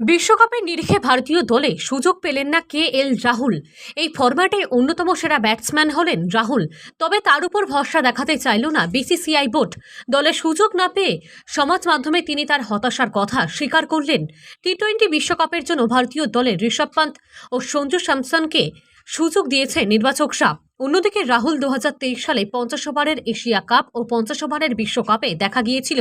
বিশ্বকাপের নিরিখে ভারতীয় দলে সুযোগ পেলেন না কে এল রাহুল। এই ফরম্যাটে অন্যতম সেরা ব্যাটসম্যান হলেন রাহুল। তবে তার উপর ভরসা দেখাতে চাইল না বিসিসিআই বোর্ড। দলে সুযোগ না পেয়ে সমাজ মাধ্যমে তিনি তার হতাশার কথা স্বীকার করলেন। টি টোয়েন্টি বিশ্বকাপের জন্য ভারতীয় দলের ঋষভ পান্ত ও সঞ্জু স্যামসনকে সুযোগ দিয়েছে নির্বাচকরা অন্যদিকে রাহুল দু হাজার তেইশ সালে পঞ্চাশ ওভারের এশিয়া কাপ ও পঞ্চাশ ওভারের বিশ্বকাপে দেখা গিয়েছিল।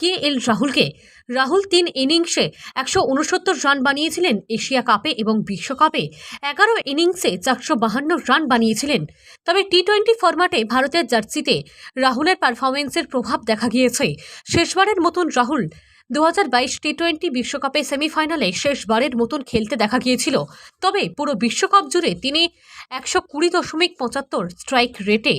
কে এল রাহুলকে? রাহুল তিন ইনিংসে একশো উনসত্তর রান বানিয়েছিলেন এশিয়া কাপে এবং বিশ্বকাপে। এগারো ইনিংসে চারশো বাহান্ন রান বানিয়েছিলেন। তবে টি টোয়েন্টি ফরম্যাটে ভারতের জার্সিতে রাহুলের পারফরমেন্সের প্রভাব দেখা গিয়েছে। শেষবারের মতন রাহুল দু হাজার বাইশ টি টোয়েন্টি বিশ্বকাপে সেমিফাইনালে শেষবারের মতন খেলতে দেখা গিয়েছিল। তবে পুরো বিশ্বকাপ জুড়ে তিনি একশো কুড়ি দশমিক পঁচাত্তর স্ট্রাইক রেটে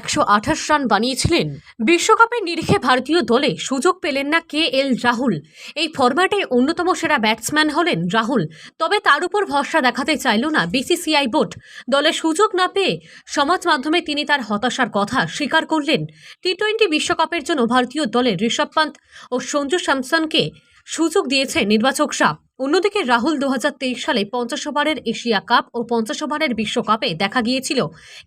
একশো আঠাশ রান বানিয়েছিলেন। বিশ্বকাপের নিরিখে ভারতীয় দলে সুযোগ পেলেন না কে এল রাহুল। এই ফরম্যাটে অন্যতম সেরা ব্যাটসম্যান হলেন রাহুল। তবে তার উপর ভরসা দেখাতে চাইল না বিসিসিআই বোর্ড। দলে সুযোগ না পেয়ে সমাজ মাধ্যমে তিনি তার হতাশার কথা স্বীকার করলেন। টি টোয়েন্টি বিশ্বকাপের জন্য ভারতীয় দলের ঋষভ পান্ত ও সঞ্জু স্যামসনকে সুযোগ দিয়েছে নির্বাচক নির্বাচকরা অন্যদিকে রাহুল দু হাজার তেইশ সালে পঞ্চাশ ওভারের এশিয়া কাপ ও পঞ্চাশ ওভারের বিশ্বকাপে দেখা গিয়েছিল।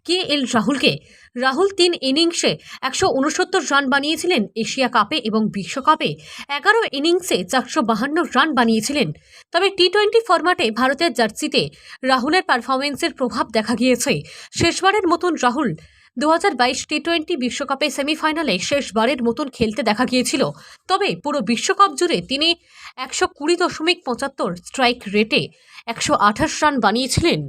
কে এল রাহুলকে? রাহুল তিন ইনিংসে একশো উনসত্তর রান বানিয়েছিলেন এশিয়া কাপে এবং বিশ্বকাপে এগারো ইনিংসে চারশো বাহান্ন রান বানিয়েছিলেন। তবে টি টোয়েন্টি ফরম্যাটে ভারতের জার্সিতে রাহুলের পারফরমেন্সের প্রভাব দেখা গিয়েছে। শেষবারের মতন রাহুল দু হাজার বাইশ টি টোয়েন্টি বিশ্বকাপে সেমিফাইনালে শেষবারের মতন খেলতে দেখা গিয়েছিল। তবে পুরো বিশ্বকাপ জুড়ে তিনি একশো কুড়ি দশমিক পঁচাত্তর স্ট্রাইক রেটে একশো আঠাশ রান বানিয়েছিলেন।